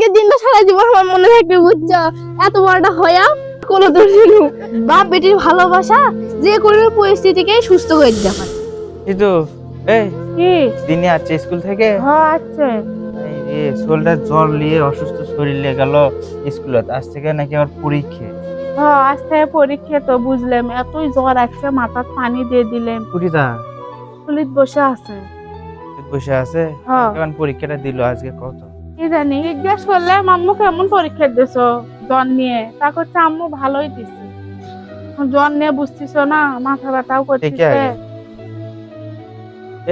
আজকের দিনটা সারা জীবন আমার মনে থাকবে বুঝছ? এত বড়টা হয়া কোনো দোষ বাপ বেটির ভালোবাসা যে কোনো পরিস্থিতিকে সুস্থ করে দিতে পারে। কিন্তু এই কি? দিনে আছে স্কুল থেকে? হ্যাঁ আছে। এই শরীরটা জ্বর নিয়ে অসুস্থ শরীর নিয়ে গেল স্কুলে আজ থেকে নাকি আবার পরীক্ষা। হ্যাঁ আজ থেকে পরীক্ষা তো বুঝলাম এতই জ্বর আসছে মাথার পানি দিয়ে দিলাম। কুড়িদা চুলিত বসে আছে। বসে আছে? হ্যাঁ। কেমন পরীক্ষাটা দিল আজকে কত? কি জানি জিজ্ঞেস করলাম আম্মু কেমন পরীক্ষা দিছো জ্বর নিয়ে? তা করছে আম্মু ভালোই দিছে। জ্বর নিয়ে বুঝতেছো না মাথা ব্যথাও করতেছে।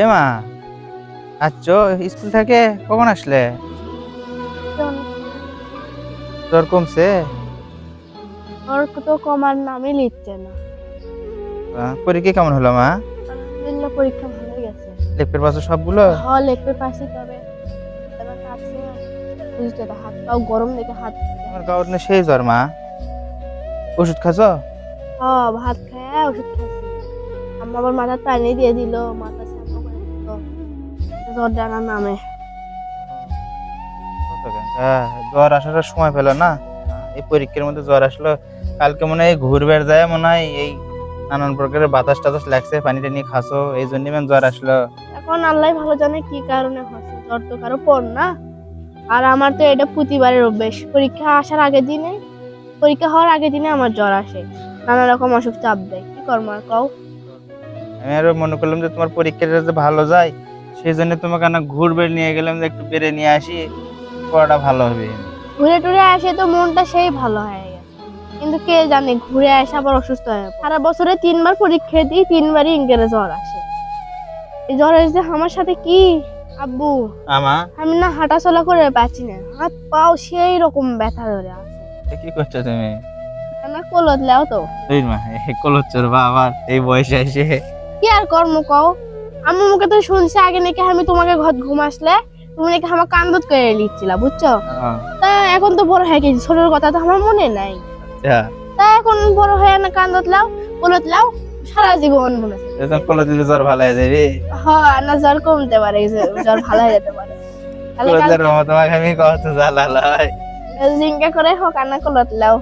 এ মা আচ্ছো স্কুল থেকে? কখন আসলে? জ্বর কমছে? ওর তো কমার নামই লিখছে না। পরীক্ষা কেমন হলো মা? আলহামদুলিল্লাহ পরীক্ষা ভালো গেছে। লেপের পাশে সবগুলো? হল লিখতে পারছি তবে। বুঝতে তো হাত পাও গরম দেখে হাত তোমার গাওয়ার না সেই জ্বর মা। ওষুধ খাচ্ছ হ্যাঁ ভাত খায় ওষুধ খাচ্ছি আম্মা আবার মাথার পানি দিয়ে দিল মাথা শ্যাম্পু করে দিল। জ্বর ডানার নামে। হ্যাঁ, জ্বর আসার সময় পেল না। এই পরীক্ষার মধ্যে জ্বর আসলো কালকে মনে হয় ঘুরবার যায় মনে হয় এই নানান প্রকারের বাতাস টাতাস লাগছে পানি টানি খাসো এই জন্য জ্বর আসলো। এখন আল্লাহ ভালো জানে কি কারণে হচ্ছে জ্বর তো কারও পর না। আর আমার তো এটা প্রতিবারের অভ্যেস। পরীক্ষা আসার আগের দিনে পরীক্ষা হওয়ার আগের দিনে আমার জ্বর আসে। নানা রকম অসুখ চাপ দেয়। কি করব আর কও? আমি আরও মনে করলাম যে তোমার পরীক্ষাটা যে ভালো যায় সেই জন্য তোমাকে না ঘুরবে নিয়ে গেলাম যে একটু বেড়ে নিয়ে আসি পড়াটা ভালো হবে। ঘুরে টুরে আসে তো মনটা সেই ভালো হয়ে গেছে। কিন্তু কে জানে ঘুরে আসে আবার অসুস্থ হয়ে পড়ে। সারা বছরে তিনবার পরীক্ষা দিই তিনবারই ইংরেজি জ্বর আসে। এই জ্বর এসে আমার সাথে কি আব্বু আমা। আমি না হাঁটা চলা করে পাচ্ছি না। হাত পাও সেই রকম ব্যথা ধরে আছে। কি করছ তুমি? না কলত লেও তো। এই মা এই কলচ্চর বা আবার এই বয়সে এসে। কি আর কর্ম কও? আমি মুখে তো শুনছি আগে নাকি আমি তোমাকে ঘর ঘুম আসলে তুমি নাকি আমার কান্দত করে লিখছিলা বুঝছ? তা এখন তো বড় হয়ে গেছি ছোটর কথা তো আমার মনে নাই। আচ্ছা। তা এখন বড় হয়ে না কান্দত লাও বলত লাও। সারা জীবন মনে কলেজ দিলে জ্বর ভালো হয়ে যাবে হ্যাঁ না জ্বর কমতে পারে জ্বর ভালো হয়ে যেতে পারে। কলেজের রহমত তোমাকে আমি কত জ্বালা লাই জিঙ্কা করে হোক আর না কলত লাও।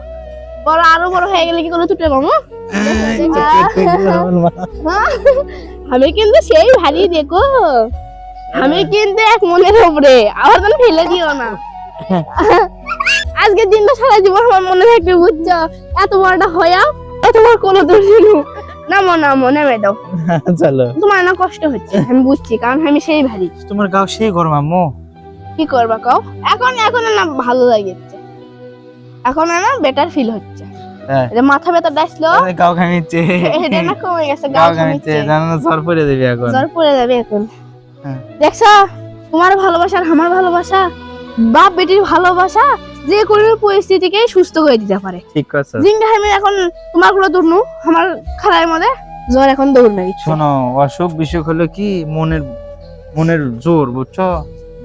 বড় আরও বড় হয়ে গেলে কি করে তুটে মামু? আমি কিন্তু সেই ভারী দেখো। আমি কিন্তু এক মনের উপরে। আবার তুমি ফেলে দিও না। আজকের দিনটা সারা জীবন আমার মনে থাকবে বুঝছ? এত বড়টা হয়া তোমার কোনো দোষ নেই। নামো নামো নেমে দাও। চলো। তোমার না কষ্ট হচ্ছে আমি বুঝছি কারণ আমি সেই ভারী। তোমার গাও সেই গরম আম্মু। কি করবা কও? এখন এখন না ভালো লাগছে। এখন না বেটার ফিল হচ্ছে। হ্যাঁ। মাথা আসলো। আরে গাও এটা না কমে গেছে গাও খামিচ্ছে জানো না জ্বর পড়ে এখন। জ্বর পড়ে যাবে এখন। হ্যাঁ। দেখছ তোমার ভালোবাসা আর আমার ভালোবাসা বাপ বেটির ভালোবাসা যে কোনো পরিস্থিতিকে সুস্থ করে দিতে পারে। ঠিক জিংটা আমি এখন তোমারগুলো দৌড়নু আমার খেলার মধ্যে জ্বর এখন দৌড় মেরিচ্ছে শোনো অসুখ বিসুখ হলো কি মনের মনের জোর বুঝছ?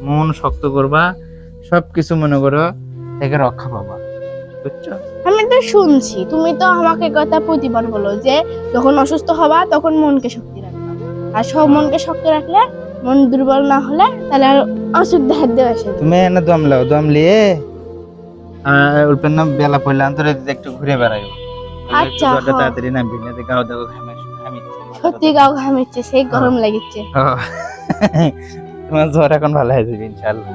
মন শক্ত করবা সবকিছু মনে করো থেকে রক্ষা পাবা বুঝছ? আমি তো শুনছি তুমি তো আমাকে কথা প্রতিবার বলো যে যখন অসুস্থ হবা তখন মনকে শক্তি রাখবা। আর সব মনকে শক্ত রাখলে মন দুর্বল না হলে তাহলে আর অসুখ দেখা দেওয়া আসে তুমি না দম লাও দম লিয়ে উল্পেন না বেলা পড়লে অন্তরে একটু ঘুরে বেড়াইও আচ্ছা, জ্বরটা হ্যাঁ। তাড়াতাড়ি না তো গাও দেখো ঘামাইছে সত্যি গাও ঘামিচ্ছে সেই গরম লাগিচ্ছে তোমার জ্বর এখন ভালো হয়ে যাবে ইনশাল্লাহ